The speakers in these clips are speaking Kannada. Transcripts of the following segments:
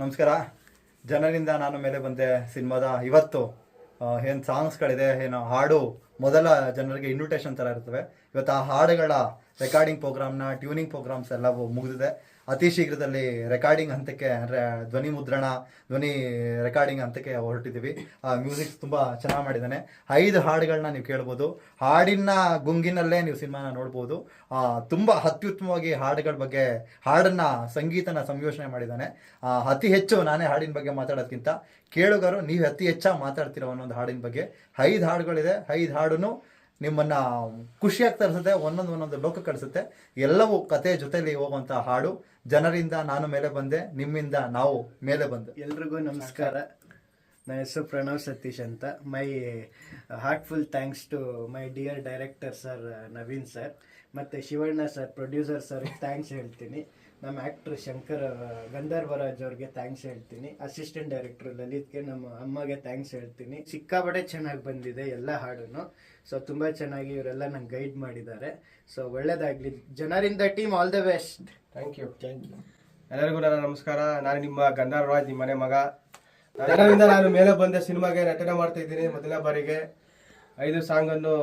ನಮಸ್ಕಾರ. ಜನರಿಂದ ನಾನು ಮೇಲೆ ಬಂದೆ ಸಿನಿಮಾದ ಇವತ್ತು ಏನು ಸಾಂಗ್ಸ್ಗಳಿದೆ ಏನು ಹಾಡು ಮೊದಲ ಜನರಿಗೆ ಇನ್ವಿಟೇಷನ್ ಥರ ಇರ್ತವೆ. ಇವತ್ತು ಆ ಹಾಡುಗಳ ರೆಕಾರ್ಡಿಂಗ್ ಪ್ರೋಗ್ರಾಮ್ನ ಟ್ಯೂನಿಂಗ್ ಪ್ರೋಗ್ರಾಮ್ಸ್ ಎಲ್ಲವೂ ಮುಗಿದಿದೆ. ಅತಿ ಶೀಘ್ರದಲ್ಲಿ ರೆಕಾರ್ಡಿಂಗ್ ಹಂತಕ್ಕೆ ಅಂದರೆ ಧ್ವನಿ ಮುದ್ರಣ, ಧ್ವನಿ ರೆಕಾರ್ಡಿಂಗ್ ಹಂತಕ್ಕೆ ಆ ಮ್ಯೂಸಿಕ್ ತುಂಬ ಚೆನ್ನಾಗಿ ಮಾಡಿದ್ದಾನೆ. ಐದು ಹಾಡುಗಳನ್ನ ನೀವು ಕೇಳ್ಬೋದು. ಹಾಡಿನ ಗುಂಗಿನಲ್ಲೇ ನೀವು ಸಿನಿಮಾನ ನೋಡ್ಬೋದು. ತುಂಬ ಅತ್ಯುತ್ತಮವಾಗಿ ಹಾಡುಗಳ ಬಗ್ಗೆ, ಹಾಡನ್ನ, ಸಂಗೀತನ ಸಂಯೋಜನೆ ಮಾಡಿದ್ದಾನೆ. ಅತಿ ಹೆಚ್ಚು ನಾನೇ ಹಾಡಿನ ಬಗ್ಗೆ ಮಾತಾಡೋದಕ್ಕಿಂತ ಕೇಳುಗರು, ನೀವು ಅತಿ ಹೆಚ್ಚಾಗಿ ಮಾತಾಡ್ತಿರೋ ಒಂದೊಂದು ಹಾಡಿನ ಬಗ್ಗೆ. ಐದು ಹಾಡುಗಳಿದೆ. ಐದು ಹಾಡುನು ನಿಮ್ಮನ್ನ ಖುಷಿಯಾಗಿ ತರಿಸುತ್ತೆ ಒಂದೊಂದು ಒಂದೊಂದು ಲೋಕ ಕಳಿಸುತ್ತೆ. ಎಲ್ಲವೂ ಕತೆ ಜೊತೆಯಲ್ಲಿ ಹೋಗುವಂತಹ ಹಾಡು. ಜನರಿಂದ ನಾನು ಮೇಲೆ ಬಂದೆ, ನಿಮ್ಮಿಂದ ನಾವು ಮೇಲೆ ಬಂದೆ. ಎಲ್ರಿಗೂ ನಮಸ್ಕಾರ. ನನ್ನ ಹೆಸರು ಪ್ರಣವ್ ಸತೀಶ್ ಅಂತ. My heartful thanks to my dear director sir Naveen sir ಮತ್ತು Shivanna sir producer sir thanks ಹೇಳ್ತೀನಿ. ನಮ್ಮ ಆ್ಯಕ್ಟ್ರ್ ಶಂಕರ್ ಗಂಧರ್ವರಾಜ್ ಅವ್ರಿಗೆ ಥ್ಯಾಂಕ್ಸ್ ಹೇಳ್ತೀನಿ. ಅಸಿಸ್ಟೆಂಟ್ ಡೈರೆಕ್ಟ್ರ್ ಲಲಿತ್ಗೆ ನಮ್ಮ ಅಮ್ಮಗೆ ಥ್ಯಾಂಕ್ಸ್ ಹೇಳ್ತೀನಿ. ಸಿಕ್ಕಾಪಟ್ಟೆ ಚೆನ್ನಾಗಿ ಬಂದಿದೆ ಎಲ್ಲ ಹಾಡುನು. ಸೊ ತುಂಬ ಚೆನ್ನಾಗಿ ಇವರೆಲ್ಲ ನಂಗೆ ಗೈಡ್ ಮಾಡಿದ್ದಾರೆ. ಸೊ ಒಳ್ಳೇದಾಗಲಿ. ಜನರಿಂದ team all the best thank you thank you ಎಲ್ಲರಿಗೂ ನಮಸ್ಕಾರ. ನಾನು ನಿಮ್ಮ ಗಂಧರ್ವರಾಜ್, ನಿಮ್ಮ ಮನೆ ಮಗ. ಜನರಿಂದ ನಾನು ಮೇಲೆ ಬಂದೆ ಸಿನಿಮಾಗೆ ನಟನೆ ಮಾಡ್ತಾ ಇದ್ದೀನಿ. ಮೊದಲನೇ ಬಾರಿಗೆ ಐದು ಸಾಂಗ್ ಅನ್ನು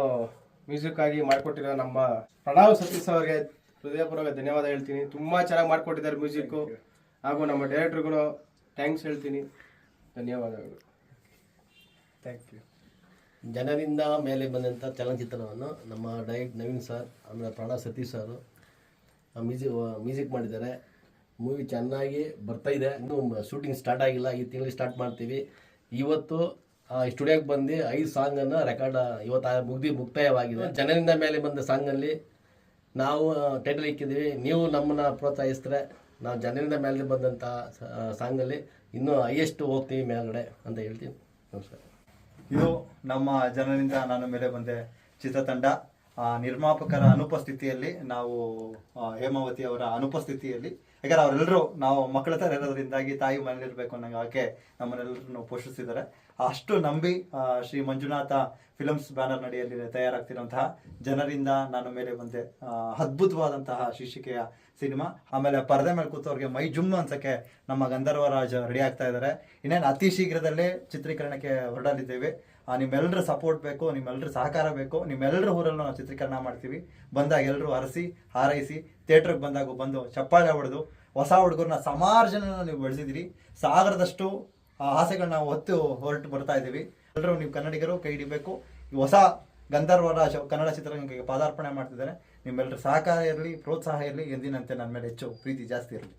ಮ್ಯೂಸಿಕ್ ಆಗಿ ಮಾಡಿಕೊಟ್ಟಿರೋ ನಮ್ಮ ಪ್ರಣವ್ ಸತೀಶ್ ಅವರಿಗೆ ಹೃದಯಪೂರ್ವಕ ಧನ್ಯವಾದ ಹೇಳ್ತೀನಿ. ತುಂಬಾ ಚೆನ್ನಾಗಿ ಮಾಡಿಕೊಟ್ಟಿದ್ದಾರೆ ಮ್ಯೂಸಿಕ್. ಹಾಗೂ ನಮ್ಮ ಡೈರೆಕ್ಟರ್ಗಳು ಥ್ಯಾಂಕ್ಸ್ ಹೇಳ್ತೀನಿ. ಧನ್ಯವಾದಗಳು. ಥ್ಯಾಂಕ್ ಯು ಜನರಿಂದ ಮೇಲೆ ಬಂದಂಥ ಚಲನಚಿತ್ರವನ್ನು ನಮ್ಮ ಡೈರೆಕ್ಟ್ ನವೀನ್ ಸರ್ ಆಮೇಲೆ Pranav Satish sir music music ಮಾಡಿದ್ದಾರೆ. ಮೂವಿ ಚೆನ್ನಾಗಿ ಬರ್ತಾ ಇದೆ. ಇನ್ನೂ ಶೂಟಿಂಗ್ ಸ್ಟಾರ್ಟ್ ಆಗಿಲ್ಲ. ಈ ತಿಂಗಳು ಸ್ಟಾರ್ಟ್ ಮಾಡ್ತೀವಿ. ಇವತ್ತು ಸ್ಟುಡಿಯೋಗೆ ಬಂದು ಐದು ಸಾಂಗನ್ನು ರೆಕಾರ್ಡ್ ಇವತ್ತು ಮುಗ್ದಿ, ಮುಕ್ತಾಯವಾಗಿದೆ. ಜನರಿಂದ ಮೇಲೆ ಬಂದ ಸಾಂಗಲ್ಲಿ ನಾವು ಟೈಟಲ್ ಇಕ್ಕಿದ್ದೀವಿ. ನೀವು ನಮ್ಮನ್ನು ಪ್ರೋತ್ಸಾಹಿಸಿದ್ರೆ ನಾವು ಜನರಿಂದ ಮೇಲೆ ಬಂದಂಥ ಸಾಂಗಲ್ಲಿ ಇನ್ನೂ ಹೈಯೆಸ್ಟ್ ಹೋಗ್ತೀವಿ ಮೇಲ್ಗಡೆ ಅಂತ ಹೇಳ್ತೀನಿ. ನಮಸ್ಕಾರ. ಇದು ನಮ್ಮ ಜನರಿಂದ ನಾನು ಮೇಲೆ ಬಂದೆ ಚಿತ್ರತಂಡ. ನಿರ್ಮಾಪಕರ ಅನುಪಸ್ಥಿತಿಯಲ್ಲಿ ನಾವು ಹೇಮಾವತಿ ಅವರ ಅನುಪಸ್ಥಿತಿಯಲ್ಲಿ, ಯಾಕಂದ್ರೆ ಅವರೆಲ್ಲರೂ ನಾವು ಮಕ್ಕಳ ಥರ ಇರೋದ್ರಿಂದಾಗಿ ತಾಯಿ ಮನೇಲಿರ್ಬೇಕು ಅನ್ನೋ ಆಕೆ ನಮ್ಮನ್ನೆಲ್ಲರನ್ನು ಪೋಷಿಸಿದ್ದಾರೆ. ಅಷ್ಟು ನಂಬಿ ಶ್ರೀ ಮಂಜುನಾಥ ಫಿಲಮ್ಸ್ ಬ್ಯಾನರ್ ನಡಿಯಲ್ಲಿ ತಯಾರಾಗ್ತಿರುವಂತಹ ಜನರಿಂದ ನಾನು ಮೇಲೆ ಬಂದೆ. ಅದ್ಭುತವಾದಂತಹ ಶೀರ್ಷಿಕೆಯ ಸಿನಿಮಾ. ಆಮೇಲೆ ಪರದೆ ಮೇಲೆ ಕೂತವ್ರಿಗೆ ಮೈ ಜುಮ್ ಅನ್ಸಕ್ಕೆ ನಮ್ಮ ಗಂಧರ್ವರಾಜ್ ರೆಡಿ ಆಗ್ತಾ ಇದ್ದಾರೆ. ಇನ್ನೇನು ಅತಿ ಶೀಘ್ರದಲ್ಲೇ ಚಿತ್ರೀಕರಣಕ್ಕೆ ಹೊರಡಲಿದ್ದೇವೆ. ನಿಮ್ಮೆಲ್ಲರ ಸಪೋರ್ಟ್ ಬೇಕು ನಿಮ್ಮೆಲ್ಲರ ಸಹಕಾರ ಬೇಕು ನಿಮ್ಮೆಲ್ಲರ ಊರಲ್ಲೂ ನಾವು ಚಿತ್ರೀಕರಣ ಮಾಡ್ತೀವಿ. ಬಂದಾಗ ಎಲ್ಲರೂ ಹರಸಿ ಹಾರೈಸಿ, ಥಿಯೇಟ್ರಿಗೆ ಬಂದಾಗ ಬಂದು ಚಪ್ಪಾಳೆ ಹೊಡೆದು ಹೊಸ ಹುಡುಗರನ್ನ ಸಮಾರ್ಜನ ಜನ ನೀವು ಬೆಳೆಸಿದಿರಿ ಸಾಗರದಷ್ಟು ಆಸೆಗಳನ್ನ ಹೊತ್ತು ಹೊರಟು ಬರ್ತಾ ಇದ್ದೀವಿ. ಎಲ್ಲರೂ ನೀವು ಕನ್ನಡಿಗರು ಕೈ ಹಿಡಿಬೇಕು. ಹೊಸ ಗಂಧರ್ವರಾಜ್ ಕನ್ನಡ ಚಿತ್ರರಂಗಕ್ಕೆ ಪಾದಾರ್ಪಣೆ ಮಾಡ್ತಿದ್ದಾರೆ. ನಿಮ್ಮೆಲ್ಲರ ಸಹಕಾರ ಇರಲಿ, ಪ್ರೋತ್ಸಾಹ ಇರಲಿ ಎಂದಿನಂತೆ ನನ್ನ ಮೇಲೆ ಹೆಚ್ಚು ಪ್ರೀತಿ ಜಾಸ್ತಿ ಇರಲಿ.